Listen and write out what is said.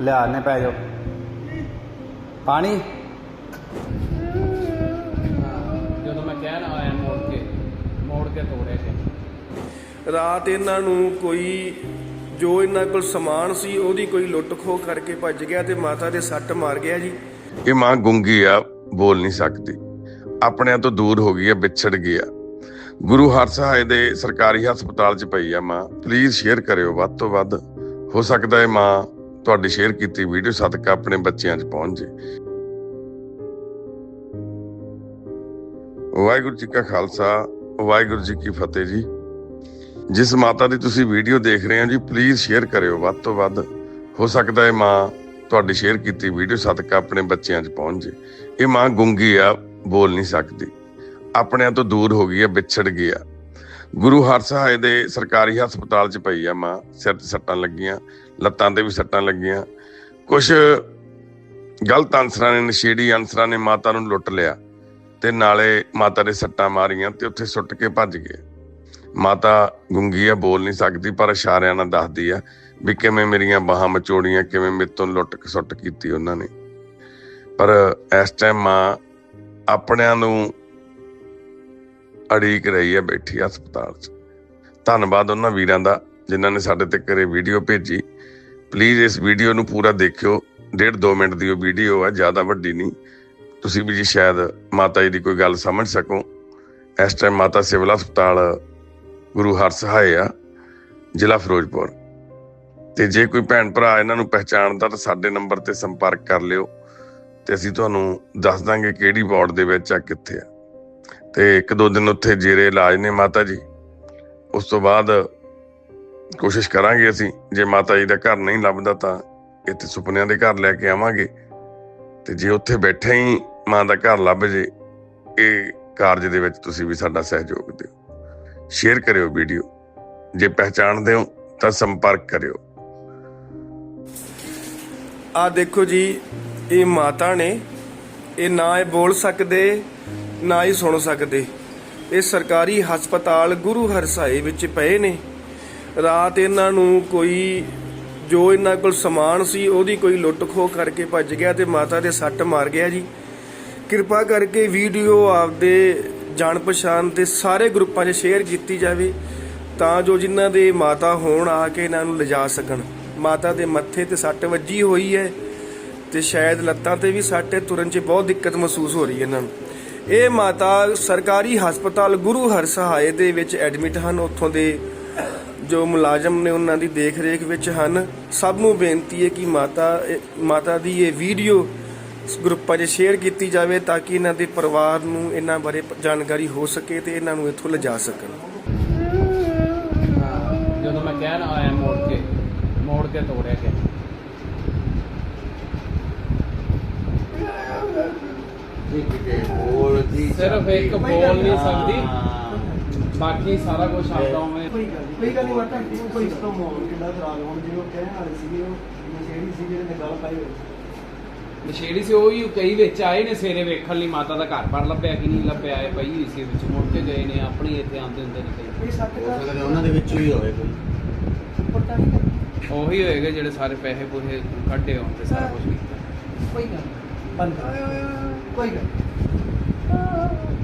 ਲਿਆ ਨੇ ਪੈ ਜਾਓ। ਪਾਣੀ? ਜਦੋਂ ਮੈਂ ਕਹਿਣ ਆਇਆ ਮੋੜ ਕੇ ਮੋੜ ਕੇ ਤੋੜਿਆ ਸੀ। ਰਾਤ ਇਹਨਾਂ ਨੂੰ ਕੋਈ ਜੋ ਇਹਨਾਂ ਕੋਲ ਸਮਾਨ ਸੀ ਉਹਦੀ ਕੋਈ ਲੁੱਟ ਖੋਹ ਕਰਕੇ ਭੱਜ ਗਿਆ ਤੇ ਮਾਤਾ ਦੇ ਸੱਟ ਮਾਰ ਗਿਆ ਜੀ। ਇਹ ਮਾਂ ਗੁੰਗੀ ਆ ਬੋਲ ਨਹੀਂ ਸਕਦੀ। ਆਪਣਿਆਂ ਤੋਂ ਦੂਰ ਹੋ ਗਈ ਆ ਵਿਛੜ ਗਈ ਆ। ਗੁਰੂ ਹਰਸਹਾਏ ਦੇ ਸਰਕਾਰੀ ਹਸਪਤਾਲ 'ਚ ਪਈ ਆ ਮਾਂ। ਪਲੀਜ਼ ਸ਼ੇਅਰ ਕਰਿਓ ਵੱਧ ਤੋਂ ਵੱਧ। ਹੋ ਸਕਦਾ ਹੈ ਮਾਂ ਤੁਹਾਡੀ ਸ਼ੇਅਰ ਕੀਤੀ ਵੀਡੀਓ ਸਦਕਾ ਆਪਣੇ ਬੱਚਿਆਂ 'ਚ ਪਹੁੰਚ ਜੇ। ਵਾਹਿਗੁਰੂ ਜੀ ਕਾ ਖਾਲਸਾ, ਵਾਹਿਗੁਰੂ ਜੀ ਕੀ ਫਤਿਹ ਜੀ। ਜਿਸ ਮਾਤਾ ਦੀ ਤੁਸੀਂ ਵੀਡੀਓ ਦੇਖ ਰਹੇ ਹੋ ਜੀ ਪਲੀਜ਼ ਸ਼ੇਅਰ ਕਰਿਓ। ਵੱਧ ਤੋਂ ਵੱਧ ਹੋ ਸਕਦਾ ਹੈ ਮਾਂ ਤੁਹਾਡੀ ਸ਼ੇਅਰ ਕੀਤੀ ਵੀਡੀਓ ਸਦਕਾ ਆਪਣੇ ਬੱਚਿਆਂ 'ਚ ਪਹੁੰਚ ਜੇ। ਇਹ ਮਾਂ ਗੁੰਗੀ ਆ, ਬੋਲ ਨਹੀਂ ਸਕਦੀ। ਆਪਣਿਆਂ ਤੋਂ ਦੂਰ ਹੋ ਗਈ ਆ, ਵਿਛੜ ਗਈ ਆ। ਗੁਰੂ ਹਰਸਹਾਏ ਦੇ ਸਰਕਾਰੀ ਹਸਪਤਾਲ 'ਚ ਪਈ ਆ ਮਾਂ, ਸਿਰ 'ਤੇ ਸੱਟਾਂ ਲੱਗੀਆਂ, ਲੱਤਾਂ ਤੇ ਵੀ ਸੱਟਾਂ ਲੱਗੀਆਂ। ਕੁਝ ਗਲਤ ਅਨਸਰਾਂ ਨੇ, ਨਸ਼ੇੜੀ ਅਨਸਰਾਂ ਨੇ ਮਾਤਾ ਨੂੰ ਲੁੱਟ ਲਿਆ ਤੇ ਨਾਲੇ ਮਾਤਾ ਦੇ ਸੱਟਾਂ ਮਾਰੀਆਂ ਤੇ ਉੱਥੇ ਸੁੱਟ ਕੇ ਭੱਜ ਗਏ। ਮਾਤਾ ਗੁੰਗੀ ਆ, ਬੋਲ ਨਹੀਂ ਸਕਦੀ, ਪਰ ਇਸ਼ਾਰਿਆਂ ਨਾਲ ਦੱਸਦੀ ਆ ਵੀ ਕਿਵੇਂ ਮੇਰੀਆਂ ਬਾਹਾਂ ਮਚੋੜੀਆਂ, ਕਿਵੇਂ ਮੇਰੇ ਤੋਂ ਲੁੱਟ ਸੁੱਟ ਕੀਤੀ ਉਹਨਾਂ ਨੇ। ਪਰ ਇਸ ਟਾਈਮ ਮਾਂ, ਆਪਣਿਆਂ ਨੂੰ ਅੜੀਕ ਰਹੀ ਹੈ ਬੈਠੀ ਹਸਪਤਾਲ 'ਚ। ਧੰਨਵਾਦ ਉਹਨਾਂ ਵੀਰਾਂ ਦਾ ਜਿਨ੍ਹਾਂ ਨੇ ਸਾਡੇ ਤੇ ਘਰੇ ਵੀਡੀਓ ਭੇਜੀ। ਪਲੀਜ਼ ਇਸ ਵੀਡੀਓ ਨੂੰ ਪੂਰਾ ਦੇਖਿਓ। ਡੇਢ 2 ਮਿੰਟ ਦੀ ਉਹ ਵੀਡੀਓ ਹੈ ਜ਼ਿਆਦਾ ਵੱਡੀ ਨਹੀਂ। ਤੁਸੀਂ ਵੀ ਜੀ ਸ਼ਾਇਦ ਮਾਤਾ ਜੀ ਦੀ ਕੋਈ ਗੱਲ ਸਮਝ ਸਕੋ। ਇਸ ਟਾਈਮ ਮਾਤਾ ਸਿਵਲ ਹਸਪਤਾਲ, ਗੁਰੂ ਹਰਸਹਾਏ ਆ, ਜ਼ਿਲ੍ਹਾ ਫਿਰੋਜ਼ਪੁਰ। ਤੇ ਜੇ ਕੋਈ ਭੈਣ ਭਰਾ ਇਹਨਾਂ ਨੂੰ ਪਹਿਚਾਣਦਾ ਤਾਂ ਸਾਡੇ ਨੰਬਰ ਤੇ ਸੰਪਰਕ ਕਰ ਲਿਓ। ਤੇ ਅਸੀਂ ਤੁਹਾਨੂੰ ਦੱਸ ਦਾਂਗੇ ਕਿਹੜੀ ਵਾਰਡ ਦੇ ਵਿੱਚ ਆ, ਕਿੱਥੇ ਆ। ਤੇ ਇੱਕ ਦੋ ਦਿਨ ਉੱਥੇ ਜੇਰੇ ਇਲਾਜ ਨੇ ਮਾਤਾ ਜੀ। ਉਸ ਤੋਂ ਬਾਅਦ ਕੋਸ਼ਿਸ਼ ਕਰਾਂਗੇ ਅਸੀਂ, ਜੇ ਮਾਤਾ ਜੀ ਦਾ ਘਰ ਨਹੀਂ ਲੱਭਦਾ ਤਾਂ ਇੱਥੇ ਸੁਪਨਿਆਂ ਦੇ ਘਰ ਲੈ ਕੇ ਆਵਾਂਗੇ। ਤੇ ਜੇ ਉੱਥੇ ਬੈਠੇ ਹੀ ਮਾਂ ਦਾ ਘਰ ਲੱਭ ਜੇ, ਇਹ ਕਾਰਜ ਦੇ ਵਿੱਚ ਤੁਸੀਂ ਵੀ ਸਾਡਾ ਸਹਿਯੋਗ ਦਿਓ। ਸ਼ੇਅਰ ਕਰਿਓ ਵੀਡੀਓ। ਜੇ ਪਹਿਚਾਣਦੇ ਹੋ ਤਾਂ ਸੰਪਰਕ ਕਰਿਓ। ਆ ਦੇਖੋ ਜੀ, ਇਹ ਮਾਤਾ ਨੇ, ਇਹ ਨਾ ਇਹ ਬੋਲ ਸਕਦੇ ਨਾ ਹੀ ਸੁਣ ਸਕਦੇ। ਇਹ ਸਰਕਾਰੀ ਹਸਪਤਾਲ ਗੁਰੂ ਹਰਸਾਏ ਵਿੱਚ ਪਏ ਨੇ। ਰਾਤ ਇਹਨਾਂ ਨੂੰ ਕੋਈ, ਜੋ ਇਹਨਾਂ ਕੋਲ ਸਮਾਨ ਸੀ, ਉਹਦੀ ਕੋਈ ਲੁੱਟ ਖੋਹ ਕਰਕੇ ਭੱਜ ਗਿਆ ਤੇ ਮਾਤਾ ਦੇ ਸੱਟ ਮਾਰ ਗਿਆ ਜੀ। ਕਿਰਪਾ ਕਰਕੇ ਵੀਡੀਓ ਆਪਦੇ ਜਾਣ ਪਛਾਣ ਤੇ ਸਾਰੇ ਗਰੁੱਪਾਂ 'ਚ ਸ਼ੇਅਰ ਕੀਤੀ ਜਾਵੇ, ਤਾਂ ਜੋ ਜਿਨ੍ਹਾਂ ਦੇ ਮਾਤਾ ਹੋਣ ਆ ਕੇ ਇਹਨਾਂ ਨੂੰ ਲਿਜਾ ਸਕਣ। ਮਾਤਾ ਦੇ ਮੱਥੇ ਤੇ ਸੱਟ ਵੱਜੀ ਹੋਈ ਹੈ ਤੇ ਸ਼ਾਇਦ ਲੱਤਾਂ ਤੇ ਵੀ ਸੱਟ ਹੈ, ਤੁਰਨ 'ਚ ਬਹੁਤ ਦਿੱਕਤ ਮਹਿਸੂਸ ਹੋ ਰਹੀ ਹੈ ਇਹਨਾਂ ਨੂੰ। ਇਹ ਮਾਤਾ ਸਰਕਾਰੀ ਹਸਪਤਾਲ ਗੁਰੂ ਹਰਸਹਾਏ ਦੇ ਵਿੱਚ ਐਡਮਿਟ ਹਨ। ਉੱਥੋਂ ਦੇ ਜੋ ਮੁਲਾਜ਼ਮ ਨੇ ਉਹਨਾਂ ਦੀ ਦੇਖ ਰੇਖ ਵਿੱਚ ਹਨ। ਸਭ ਨੂੰ ਬੇਨਤੀ ਹੈ ਕਿ ਮਾਤਾ ਮਾਤਾ ਦੀ ਇਹ ਵੀਡੀਓ ਗਰੁੱਪਾਂ 'ਚ ਸ਼ੇਅਰ ਕੀਤੀ ਜਾਵੇ ਤਾਂ ਕਿ ਇਹਨਾਂ ਦੇ ਪਰਿਵਾਰ ਨੂੰ ਇਹਨਾਂ ਬਾਰੇ ਜਾਣਕਾਰੀ ਹੋ ਸਕੇ ਤੇ ਇਹਨਾਂ ਨੂੰ ਇੱਥੋਂ ਲਿਜਾ ਸਕਣ। ਜਦੋਂ ਮੈਂ ਕਹਿਣ ਆਇਆ ਮੋੜ ਕੇ ਮੋੜ ਕੇ ਤੋੜਿਆ ਸਿਰਫ ਇੱਕ ਬੋਲ ਨਹੀਂ ਸਕਦੀ। ਬਾਕੀ ਸਾਰਾ ਕੁਝ ਆਪਦਾ ਉਵੇਂ। ਕੋਈ ਗੱਲ ਨਹੀਂ। ਕੋਈ ਗੱਲ ਨਹੀਂ ਵਰਤਾ ਕੋਈ ਤੋਂ ਮੋਲ ਕਿੱਡਾ ਖਰਾਬ ਹੁਣ ਜਿਵੇਂ ਉਹ ਕਹਿਣ ਵਾਲੇ ਸੀਗੇ ਉਹ ਨਸ਼ੇੜੀ ਸੀ ਜਿਹਨੇ ਨੇ ਗੱਲ ਪਾਈ ਹੋਈ। ਨਸ਼ੇੜੀ ਸੀ ਉਹ ਹੀ ਕਈ ਵਿੱਚ ਆਏ ਨੇ ਸਵੇਰੇ ਵੇਖਣ ਲਈ। ਮਾਤਾ ਦਾ ਘਰ ਪਰ ਲੱਭਿਆ ਕਿ ਨਹੀਂ ਲੱਭਿਆ ਇਹ ਪਈ ਹੋਈ ਸੀ ਵਿੱਚ ਮੁੜ ਕੇ ਗਏ ਨੇ ਆਪਣੀ ਇੱਥੇ ਆਉਂਦੇ ਹੁੰਦੇ ਨੇ ਕਈ। ਹੋ ਉਹਨਾਂ ਦੇ ਵਿੱਚ ਵੀ ਹੋਵੇ ਕੋਈ। ਪਤਾ ਨਹੀਂ ਕਰਦਾ। ਉਹੀ ਹੋਏਗੇ ਜਿਹੜੇ ਸਾਰੇ ਪੈਸੇ ਪੂਸੇ ਕੱਢੇ ਹੋਣ ਤੇ ਸਾਰਾ ਕੁਝ ਕੀਤਾ। ਕੋਈ ਗੱਲ ਨਹੀਂ। ਬੰਦ। ਕੋਈ ਗੱਲ। Oh,